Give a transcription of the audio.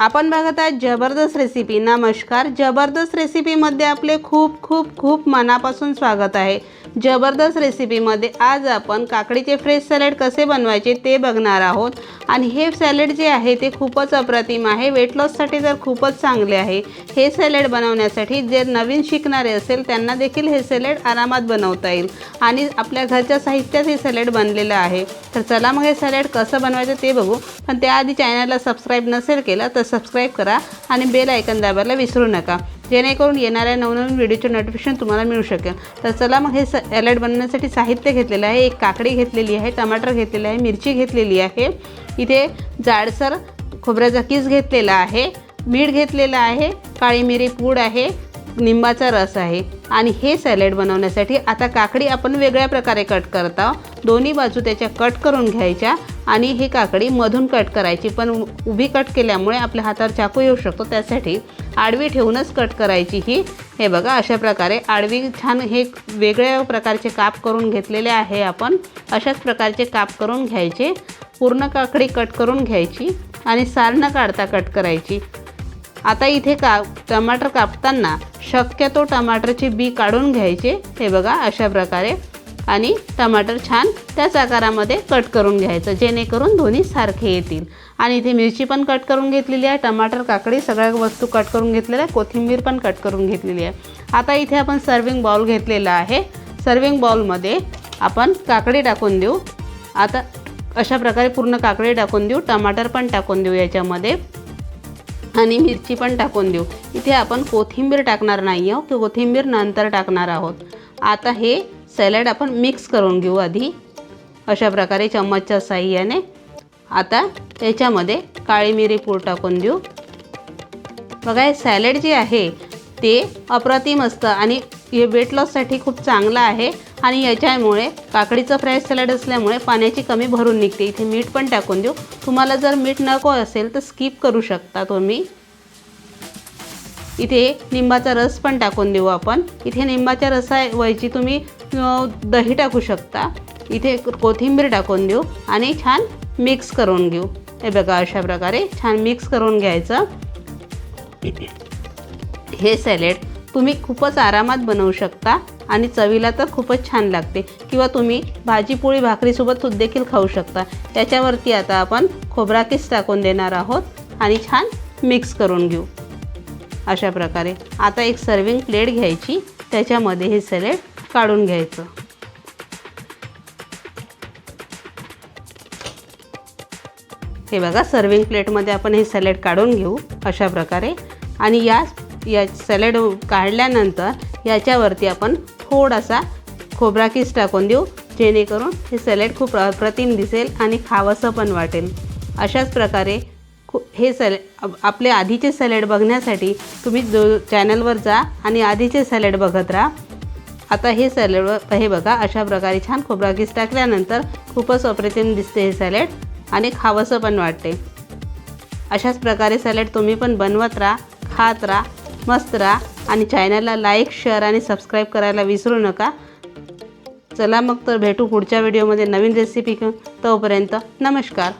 आपण बघत आहात जबरदस्त रेसिपी नमस्कार. जबरदस्त रेसिपीमध्ये आपले खूप खूप खूप मनापासून स्वागत आहे. जबरदस्त रेसिपीमध्ये आज आपण काकडीचे फ्रेश सॅलड कसे बनवायचे ते बघणार आहोत. आणि हे सॅलड जे आहे ते खूपच अप्रतिम आहे. वेट लॉससाठी तर खूपच चांगले आहे. हे सॅलड बनवण्यासाठी जे नवीन शिकणारे असेल त्यांना देखील हे सॅलड आरामात बनवता येईल. आणि आपल्या घरच्या साहित्यात हे सॅलड बनलेलं आहे. तर चला मग हे सॅलड कसं बनवायचं ते बघू. पण त्याआधी चॅनलला सबस्क्राईब नसेल केलं तर सबस्क्राईब करा आणि बेल ऐकन दाबायला विसरू नका. जेणेकरून येणाऱ्या नवनवीन व्हिडिओचे नोटिफिकेशन तुम्हाला मिळू शकेल. तर चला मग हे सॅलड बनवण्यासाठी साहित्य घेतलेलं आहे. एक काकडी घेतलेली आहे टमाटर घेतलेलं आहे मिरची घेतलेली आहे. इथे जाडसर खोबऱ्याचा किस घेतलेला आहे मीठ घेतलेलं आहे काळी मिरी पूड आहे निंबाचा रस आहे. आणि हे सॅलेड बनवण्यासाठी आता काकडी आपण वेगळ्या प्रकारे कट करत आहोत. दोन्ही बाजू त्याच्या कट करून घ्यायच्या आणि ही काकडी मधून कट करायची. पण उभी कट केल्यामुळे आपल्या हातावर चाकू येऊ शकतो. त्यासाठी आडवी ठेवूनच कट करायची ही. हे बघा अशा प्रकारे आडवी छान हे वेगळ्या प्रकारचे काप करून घेतलेले आहे आपण. अशाच प्रकारचे काप करून घ्यायचे. पूर्ण काकडी कट करून घ्यायची आणि साल न काढता कट करायची. आता इथे का टमाटर कापताना शक्यतो टमाटरचे बी काढून घ्यायचे. हे बघा अशा प्रकारे. आणि टमाटर छान त्याच आकारामध्ये कट करून घ्यायचं जेणेकरून दोन्ही सारखे येतील. आणि इथे मिरची पण कट करून घेतलेली आहे टमाटर काकडी सगळ्या वस्तू कट करून घेतलेल्या आहे कोथिंबीर पण कट करून घेतलेली आहे. आता इथे आपण सर्विंग बाउल घेतलेला आहे. सर्विंग बाउलमध्ये आपण काकडी टाकून देऊ. आता अशा प्रकारे पूर्ण काकडी टाकून देऊ टमाटर पण टाकून देऊ याच्यामध्ये. आणि मिरची पण टाकून देऊ. इथे आपण कोथिंबीर टाकणार नाही आहोत कोथिंबीर नंतर टाकणार आहोत. आता हे सॅलड आपण मिक्स करून घेऊ आधी. अशा प्रकारे चम्मचच्या साह्याने. आता त्याच्यामध्ये काळी मिरी पूड टाकून देऊ. बघा हे सॅलड जे आहे ते अप्रतिम असतं आणि हे वेट लॉससाठी खूप चांगलं आहे. आणि याच्यामुळे काकडीचं फ्राय सॅलड असल्यामुळे पाण्याची कमी भरून निघते. इथे मीठ पण टाकून देऊ. तुम्हाला जर मीठ नको असेल तर स्किप करू शकता तुम्ही. इथे निंबाचा रस पण टाकून देऊ आपण. इथे निंबाच्या रसाऐवजी तुम्ही दही टाकू शकता. इथे कोथिंबीर टाकून देऊ आणि छान मिक्स करून घेऊ. हे बघा अशा प्रकारे छान मिक्स करून घ्यायचं. हे सॅलेड तुम्ही खूपच आरामात बनवू शकता. आणि चवीला तर खूपच छान लागते. किंवा तुम्ही भाजी पोळी भाकरीसोबत देखील खाऊ शकता. त्याच्यावरती आता आपण खोबरा किस टाकून देणार आहोत आणि छान मिक्स करून घेऊ. अशा प्रकारे. आता एक सर्विंग प्लेट घ्यायची. त्याच्यामध्ये हे सॅलेड काढून घ्यायचं. हे बघा सर्विंग प्लेटमध्ये आपण हे सॅलेड काढून घेऊ अशा प्रकारे. आणि या या सॅलेड काढल्यानंतर याच्यावरती आपण थोडासा खोबरा किस टाकून देऊ जेणेकरून हे सॅलेड खूप अप्रतिम दिसेल आणि खावंसं पण वाटेल. अशाच प्रकारे खू हे सॅले आपले आधीचे सॅलेड बघण्यासाठी तुम्ही जो चॅनलवर जा आणि आधीचे सॅलेड बघत राहा. आता हे सॅलेड हे बघा अशा प्रकारे छान खोबरा किस टाकल्यानंतर खूपच अप्रतिम दिसते हे सॅलेड आणि खावंसं पण वाटते. अशाच प्रकारे सॅलेड तुम्ही पण बनवत राहा खात राहा. मस्त राहा. आणि चॅनलला लाईक शेअर आणि सबस्क्राईब करायला विसरू नका. चला मग तर भेटू पुढच्या व्हिडिओमध्ये नवीन रेसिपी घेऊन. तोपर्यंत नमस्कार.